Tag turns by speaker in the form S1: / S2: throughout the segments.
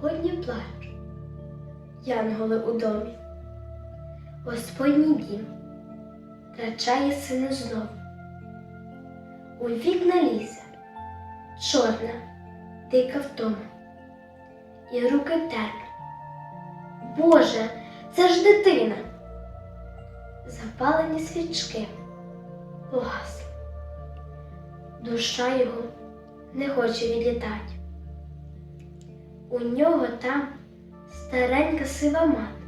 S1: Сьогодні плач, янголи у домі, Господній дім втрачає сина знов. У вікна лізе, чорна, дика втома, і руки терплять. Боже, це ж дитина. Запалені свічки погасли. Душа його не хоче відлітати. У нього там старенька сива мати.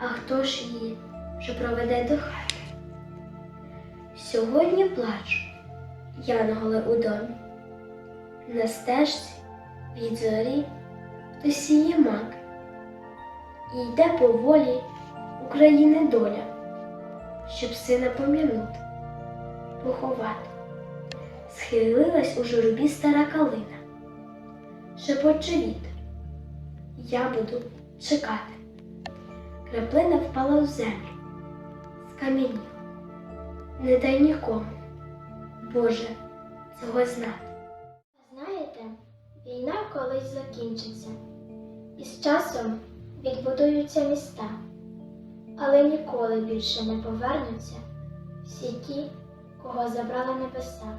S1: А хто ж її вже проведе до хати? Сьогодні плачу, янголи у домі. На стежці від зорі хтось сіє мак. І йде поволі України доля, щоб сина пом'янути, поховати. Схилилась у журбі стара калина шепоче вітер. Я буду чекати. Краплина впала в землю, скам'яніла. Не дай нікому, Боже, цього знати.
S2: Знаєте, війна колись закінчиться, і з часом відбудуються міста, але ніколи більше не повернуться всі ті, кого забрали небеса.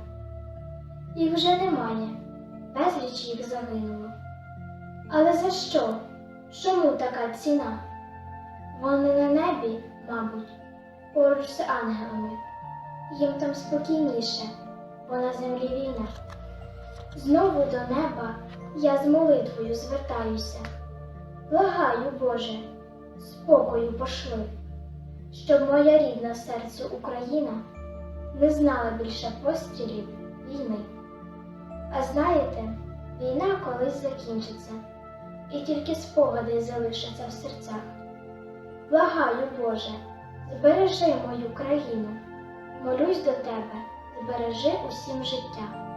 S2: Їх вже немає, безліч їх загинуло. Але за що? Чому така ціна? Вони на небі, мабуть, поруч з ангелами. Їм там спокійніше, бо на землі війна. Знову до неба я з молитвою звертаюся. Благаю, Боже, спокою пошли, щоб моя рідна серцю Україна не знала більше пострілів війни. А знаєте, війна колись закінчиться, і тільки спогади залишаться в серцях. Благаю, Боже, збережи мою країну, молюсь до Тебе, збережи усім життя.